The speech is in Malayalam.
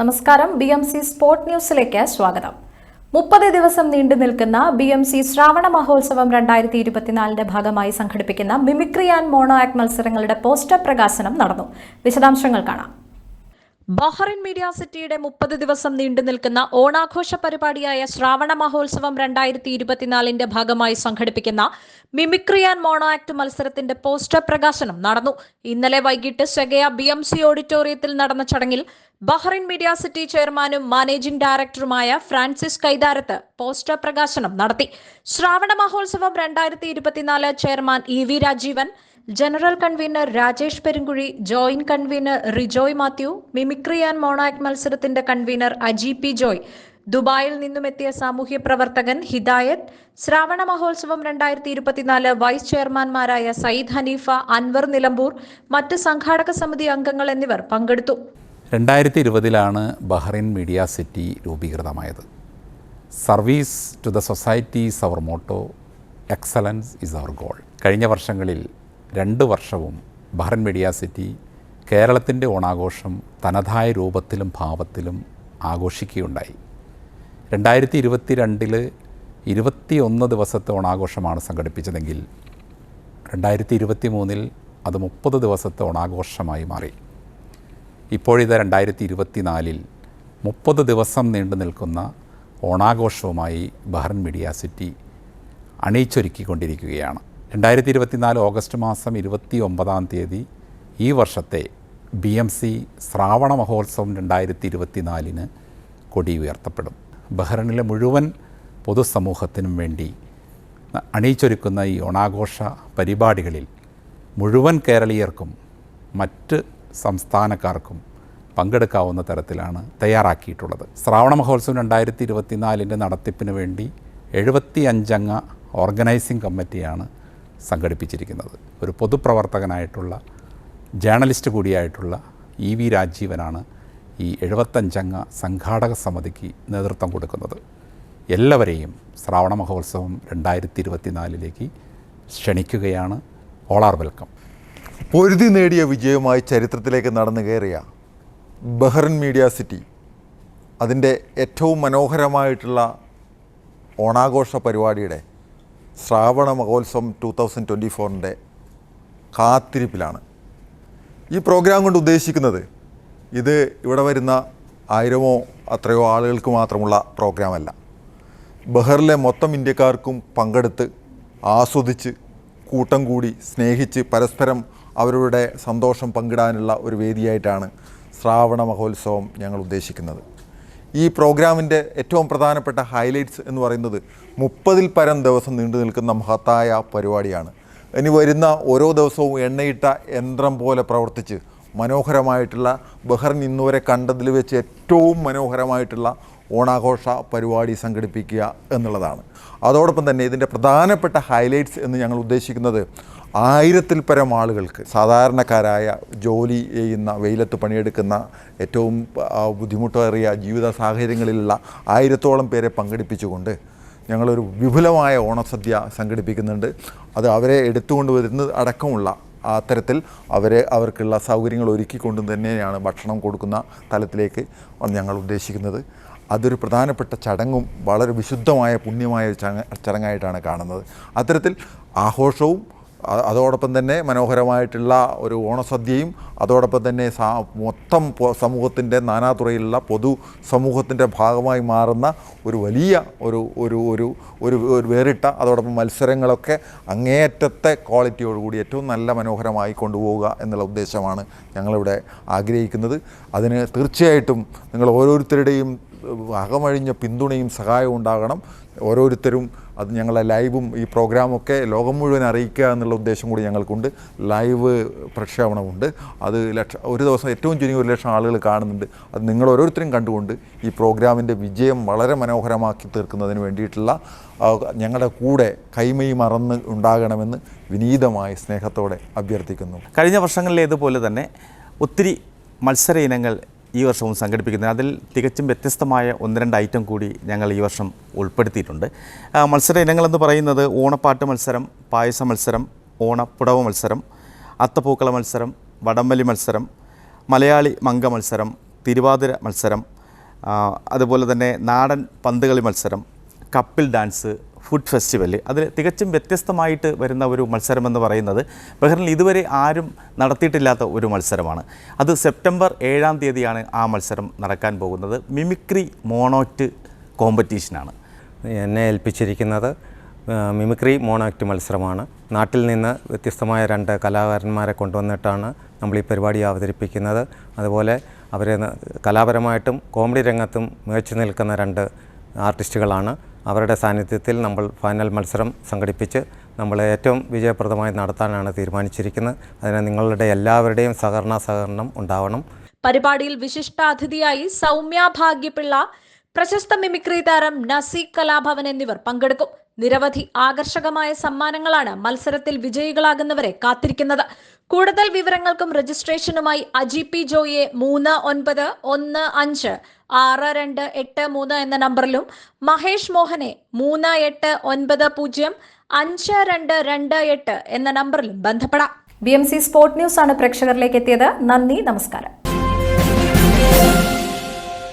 നമസ്കാരം. ബി എം സി സ്പോർട് ന്യൂസിലേക്ക് സ്വാഗതം. മുപ്പത് ദിവസം നീണ്ടു നിൽക്കുന്ന ബി എം സി ശ്രാവണ മഹോത്സവം രണ്ടായിരത്തി ഇരുപത്തിനാലിന്റെ ഭാഗമായി സംഘടിപ്പിക്കുന്ന മിമിക്രി ആൻഡ് മോണോ ആക്ട് മത്സരങ്ങളുടെ പോസ്റ്റർ പ്രകാശനം നടന്നു. വിശദാംശങ്ങൾ കാണാം. ബഹ്റിൻ മീഡിയ സിറ്റിയുടെ മുപ്പത് ദിവസം നീണ്ടു നിൽക്കുന്ന ഓണാഘോഷ പരിപാടിയായ ശ്രാവണ മഹോത്സവം രണ്ടായിരത്തി ഇരുപത്തിനാലിന്റെ ഭാഗമായി സംഘടിപ്പിക്കുന്ന മിമിക്രി ആൻഡ് മോണോ ആക്ട് മത്സരത്തിന്റെ പോസ്റ്റർ പ്രകാശനം നടന്നു. ഇന്നലെ വൈകിട്ട് സെഗയ ബി എം സി ഓഡിറ്റോറിയത്തിൽ നടന്ന ചടങ്ങിൽ ബഹ്റിൻ മീഡിയ സിറ്റി ചെയർമാനും മാനേജിംഗ് ഡയറക്ടറുമായ ഫ്രാൻസിസ് കൈതാരത്ത് പോസ്റ്റർ പ്രകാശനം നടത്തി. ശ്രാവണ മഹോത്സവം രണ്ടായിരത്തി chairman E V Rajeevan general convener Rajesh Perunkuzhi joint convener Rijoy Mathew mimicry and monoact മത്സരത്തിന്റെ കൺവീനർ അജി പി ജോയ് ദുബായിൽ നിന്നുമെത്തിയ സാമൂഹ്യ പ്രവർത്തകൻ ഹിദായത്ത് ശ്രാവണ മഹോത്സവം രണ്ടായിരത്തി ഇരുപത്തിനാല് വൈസ് ചെയർമാൻമാരായ സയ്യിദ് ഹനീഫ അൻവർ നിലമ്പൂർ മറ്റ് സംഘാടക സമിതി അംഗങ്ങൾ എന്നിവർ പങ്കെടുത്തു. രണ്ടായിരത്തി ഇരുപതിലാണ് Bahrain media city രൂപീകൃതമായത്. Service to the society is our motto excellence is our goal. കഴിഞ്ഞ വർഷങ്ങളിൽ രണ്ട് വർഷവും ബഹ്റൻ മീഡിയ സിറ്റി കേരളത്തിന്റെ ഓണാഘോഷം തനതായ രൂപത്തിലും ഭാവത്തിലും ആഘോഷിക്കുകയുണ്ടായി. രണ്ടായിരത്തി ഇരുപത്തി രണ്ടിൽ ഇരുപത്തി ഒന്ന് ദിവസത്തെ ഓണാഘോഷമാണ് സംഘടിപ്പിച്ചതെങ്കിൽ രണ്ടായിരത്തി ഇരുപത്തി മൂന്നിൽ അത് മുപ്പത് ദിവസത്തെ ഓണാഘോഷമായി മാറി. ഇപ്പോഴിത് രണ്ടായിരത്തി ഇരുപത്തിനാലിൽ മുപ്പത് ദിവസം നീണ്ടു നിൽക്കുന്ന ഓണാഘോഷവുമായി ബഹ്റൻ മീഡിയ സിറ്റി അണിയിച്ചൊരുക്കിക്കൊണ്ടിരിക്കുകയാണ്. രണ്ടായിരത്തി ഇരുപത്തിനാല് ഓഗസ്റ്റ് മാസം ഇരുപത്തി ഒമ്പതാം തീയതി ഈ വർഷത്തെ ബി എം സി ശ്രാവണ മഹോത്സവം രണ്ടായിരത്തി ഇരുപത്തിനാലിന് കൊടി ഉയർത്തപ്പെടും. ബഹ്റിനിലെ മുഴുവൻ പൊതുസമൂഹത്തിനും വേണ്ടി അണിയിച്ചൊരുക്കുന്ന ഈ ഓണാഘോഷ പരിപാടികളിൽ മുഴുവൻ കേരളീയർക്കും മറ്റ് സംസ്ഥാനക്കാർക്കും പങ്കെടുക്കാവുന്ന തരത്തിലാണ് തയ്യാറാക്കിയിട്ടുള്ളത്. ശ്രാവണ മഹോത്സവം രണ്ടായിരത്തി ഇരുപത്തിനാലിന്റെ നടത്തിപ്പിന് വേണ്ടി എഴുപത്തി അഞ്ചംഗ ഓർഗനൈസിംഗ് കമ്മിറ്റിയാണ് സംഘടിപ്പിച്ചിരിക്കുന്നത്. ഒരു പൊതുപ്രവർത്തകനായിട്ടുള്ള ജേണലിസ്റ്റ് കൂടിയായിട്ടുള്ള ഇ വി രാജീവനാണ് ഈ എഴുപത്തഞ്ചംഗ സംഘാടക സമിതിക്ക് നേതൃത്വം കൊടുക്കുന്നത്. എല്ലാവരെയും ശ്രാവണ മഹോത്സവം രണ്ടായിരത്തി ഇരുപത്തിനാലിലേക്ക് ക്ഷണിക്കുകയാണ്. All are welcome. പൊരുതി നേടിയ വിജയവുമായി ചരിത്രത്തിലേക്ക് നടന്നു കയറിയ ബഹ്റിൻ മീഡിയ സിറ്റി അതിന്റെ ഏറ്റവും മനോഹരമായിട്ടുള്ള ഓണാഘോഷ പരിപാടിയുടെ ശ്രാവണ മഹോത്സവം ടു തൗസൻഡ് ട്വന്റി ഫോറിന്റെ കാത്തിരിപ്പിലാണ്. ഈ പ്രോഗ്രാം കൊണ്ട് ഉദ്ദേശിക്കുന്നത് ഇത് ഇവിടെ വരുന്ന ആയിരമോ അത്രയോ ആളുകൾക്ക് മാത്രമുള്ള പ്രോഗ്രാമല്ല ബഹറിലെ മൊത്തം ഇന്ത്യക്കാർക്കും പങ്കെടുത്ത് ആസ്വദിച്ച് കൂട്ടം കൂടി സ്നേഹിച്ച് പരസ്പരം അവരുടെ സന്തോഷം പങ്കിടാനുള്ള ഒരു വേദിയായിട്ടാണ് ശ്രാവണ മഹോത്സവം ഞങ്ങൾ ഉദ്ദേശിക്കുന്നത്. ഈ പ്രോഗ്രാമിന്റെ ഏറ്റവും പ്രധാനപ്പെട്ട ഹൈലൈറ്റ്സ് എന്ന് പറയുന്നത് മുപ്പതിൽ പരം ദിവസം നീണ്ടു നിൽക്കുന്ന മഹത്തായ പരിപാടിയാണ്. ഇനി വരുന്ന ഓരോ ദിവസവും എണ്ണയിട്ട യന്ത്രം പോലെ പ്രവർത്തിച്ച് മനോഹരമായിട്ടുള്ള ബഹ്റിൻ ഇന്നുവരെ കണ്ടതിൽ വെച്ച് ഏറ്റവും മനോഹരമായിട്ടുള്ള ഓണാഘോഷ പരിപാടി സംഘടിപ്പിക്കുക എന്നുള്ളതാണ്. അതോടൊപ്പം തന്നെ ഇതിന്റെ പ്രധാനപ്പെട്ട ഹൈലൈറ്റ്സ് എന്ന് ഞങ്ങൾ ഉദ്ദേശിക്കുന്നത് ആയിരത്തിൽ പരം ആളുകൾക്ക് സാധാരണക്കാരായ ജോലി ചെയ്യുന്ന വെയിലത്ത് പണിയെടുക്കുന്ന ഏറ്റവും ബുദ്ധിമുട്ടേറിയ ജീവിത സാഹചര്യങ്ങളിലുള്ള ആയിരത്തോളം പേരെ പങ്കെടുപ്പിച്ചുകൊണ്ട് ഞങ്ങളൊരു വിപുലമായ ഓണസദ്യ സംഘടിപ്പിക്കുന്നുണ്ട്. അത് അവരെ എടുത്തുകൊണ്ട് വരുന്നത് അടക്കമുള്ള അത്തരത്തിൽ അവരെ അവർക്കുള്ള സൗകര്യങ്ങൾ ഒരുക്കിക്കൊണ്ട് തന്നെയാണ് ഭക്ഷണം കൊടുക്കുന്ന തലത്തിലേക്ക് ഞങ്ങൾ ഉദ്ദേശിക്കുന്നത്. അതൊരു പ്രധാനപ്പെട്ട ചടങ്ങും വളരെ വിശുദ്ധമായ പുണ്യമായ ചടങ്ങ് ചടങ്ങായിട്ടാണ് കാണുന്നത്. അത്തരത്തിൽ ആഘോഷവും അതോടൊപ്പം തന്നെ മനോഹരമായിട്ടുള്ള ഒരു ഓണസദ്യയും അതോടൊപ്പം തന്നെ മൊത്തം സമൂഹത്തിന്റെ നാനാതുറയിലുള്ള പൊതു സമൂഹത്തിന്റെ ഭാഗമായി മാറുന്ന ഒരു വലിയ ഒരു ഒരു ഒരു ഒരു ഒരു വേറിട്ട അതോടൊപ്പം മത്സരങ്ങളൊക്കെ അങ്ങേയറ്റത്തെ ക്വാളിറ്റിയോടുകൂടി ഏറ്റവും നല്ല മനോഹരമായി കൊണ്ടുപോവുക എന്നുള്ള ഉദ്ദേശമാണ് ഞങ്ങളിവിടെ ആഗ്രഹിക്കുന്നത്. അതിന് തീർച്ചയായിട്ടും നിങ്ങൾ ഓരോരുത്തരുടെയും അകമഴിഞ്ഞ പിന്തുണയും സഹായവും ഉണ്ടാകണം. ഓരോരുത്തരും അത് ഞങ്ങളെ ലൈവും ഈ പ്രോഗ്രാമൊക്കെ ലോകം മുഴുവൻ അറിയിക്കുക എന്നുള്ള ഉദ്ദേശം കൂടി ഞങ്ങൾക്കുണ്ട്. ലൈവ് പ്രക്ഷേപണമുണ്ട്. അത് ലക്ഷ ഒരു ദിവസം ഏറ്റവും ചുരുങ്ങിയ ഒരു ലക്ഷം ആളുകൾ കാണുന്നുണ്ട്. അത് നിങ്ങൾ ഓരോരുത്തരും കണ്ടുകൊണ്ട് ഈ പ്രോഗ്രാമിന്റെ വിജയം വളരെ മനോഹരമാക്കി തീർക്കുന്നതിന് വേണ്ടിയിട്ടുള്ള ഞങ്ങളുടെ കൂടെ കൈമൈ മറന്ന് ഉണ്ടാകണമെന്ന് വിനീതമായി സ്നേഹത്തോടെ അഭ്യർത്ഥിക്കുന്നു. കഴിഞ്ഞ വർഷങ്ങളിലേതുപോലെ തന്നെ ഒത്തിരി മത്സര ഇനങ്ങൾ ഈ വർഷവും സംഘടിപ്പിക്കുന്നത്. അതിൽ തികച്ചും വ്യത്യസ്തമായ ഒന്ന് രണ്ട് ഐറ്റം കൂടി ഞങ്ങൾ ഈ വർഷം ഉൾപ്പെടുത്തിയിട്ടുണ്ട്. മത്സര ഇനങ്ങളെന്ന് പറയുന്നത് ഓണപ്പാട്ട് മത്സരം പായസ മത്സരം ഓണപ്പുടവ മത്സരം അത്തപ്പൂക്കള മത്സരം വടംവലി മത്സരം മലയാളി മങ്ക മത്സരം തിരുവാതിര മത്സരം അതുപോലെ തന്നെ നാടൻ പന്തുകളി മത്സരം കപ്പിൽ ഡാൻസ് ഫുഡ് ഫെസ്റ്റിവൽ അതിൽ തികച്ചും വ്യത്യസ്തമായിട്ട് വരുന്ന ഒരു മത്സരം എന്ന് പറയുന്നത് ബഹ്റിനിൽ ഇതുവരെ ആരും നടത്തിയിട്ടില്ലാത്ത ഒരു മത്സരമാണ്. അത് സെപ്റ്റംബർ ഏഴാം തീയതിയാണ് ആ മത്സരം നടക്കാൻ പോകുന്നത്. മിമിക്രി മോണോറ്റ് കോമ്പറ്റീഷനാണ്. എന്നെ ഏൽപ്പിച്ചിരിക്കുന്നത് മിമിക്രി മോണോക്ട് മത്സരമാണ്. നാട്ടിൽ നിന്ന് വ്യത്യസ്തമായ രണ്ട് കലാകാരന്മാരെ കൊണ്ടുവന്നിട്ടാണ് നമ്മൾ ഈ പരിപാടി അവതരിപ്പിക്കുന്നത്. അതുപോലെ അവരെ കലാപരമായിട്ടും കോമഡി രംഗത്തും മികച്ചു നിൽക്കുന്ന രണ്ട് ആർട്ടിസ്റ്റുകളാണ്. അവരുടെ സാന്നിധ്യത്തിൽ നമ്മൾ ഫൈനൽ മത്സരം സംഘടിപ്പിച്ച് നമ്മൾ ഏറ്റവും വിജയപ്രദമായി നടത്താനാണ് തീരുമാനിച്ചിരിക്കുന്നത്. അതിന് നിങ്ങളുടെ എല്ലാവരുടെയും സഹകരണ സഹകരണം ഉണ്ടാവണം. പരിപാടിയിൽ വിശിഷ്ടാതിഥിയായി സൗമ്യ ഭാഗ്യപിള്ള പ്രശസ്ത മിമിക്രി താരം നസീഖ് കലാഭവൻ എന്നിവർ പങ്കെടുക്കും. നിരവധി ആകർഷകമായ സമ്മാനങ്ങളാണ് മത്സരത്തിൽ വിജയികളാകുന്നവരെ കാത്തിരിക്കുന്നത്. കൂടുതൽ വിവരങ്ങൾക്കും രജിസ്ട്രേഷനുമായി അജി പി ജോയെ മൂന്ന് ഒൻപത് ഒന്ന് അഞ്ച് ആറ് രണ്ട് എട്ട് മൂന്ന് എന്ന നമ്പറിലും മഹേഷ് മോഹനെ മൂന്ന് എട്ട് ഒൻപത് പൂജ്യം അഞ്ച് രണ്ട് രണ്ട് എട്ട് എന്ന നമ്പറിലും ബന്ധപ്പെടാം. B M C sport news ആണ് പ്രേക്ഷകരിലേക്ക് എത്തിയത്. നന്ദി നമസ്കാരം.